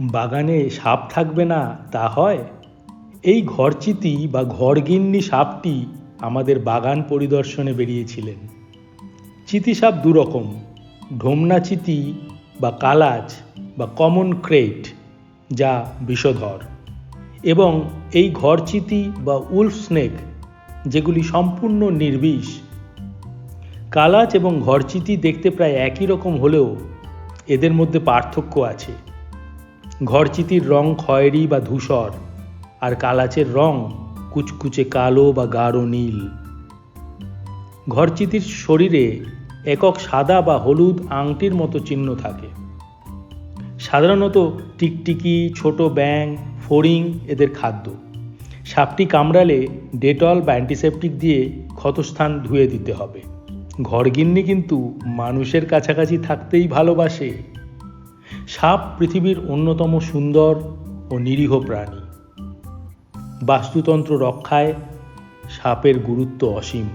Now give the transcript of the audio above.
বাগানে সাপ থাকবে না, তা হয়? এই ঘরচিতি বা ঘরগিন্নি সাপটি আমাদের বাগান পরিদর্শনে বেরিয়েছিলেন। চিতি সাপ দুরকম, ঢোমনা চিতি বা কালাচ বা কমন ক্রেট, যা বিষধর। এবং এই ঘরচিতি বা উলফ স্নেক, যেগুলি সম্পূর্ণ নির্বিষ। কালাচ এবং ঘরচিতি দেখতে প্রায় একই রকম হলেও এদের মধ্যে পার্থক্য আছে। ঘরচিতির রং খয়েরি বা ধূসর, আর কালাচের রং কুচকুচে কালো বা গাঢ় নীল। ঘরচিতির শরীরে একক সাদা বা হলুদ আংটির মতো চিহ্ন থাকে। সাধারণত টিকটিকি, ছোট ব্যাং ফড়িং এদের খাদ্য। সাপটি কামড়ালে ডেটল বা অ্যান্টিসেপটিক দিয়ে ক্ষতস্থান ধুয়ে দিতে হবে। ঘরগিন্নি কিন্তু মানুষের কাছাকাছি থাকতেই ভালোবাসে। সাপ পৃথিবীর অন্যতম সুন্দর ও নিরীহ প্রাণী। বাস্তুতন্ত্র রক্ষায় সাপের গুরুত্ব অসীম।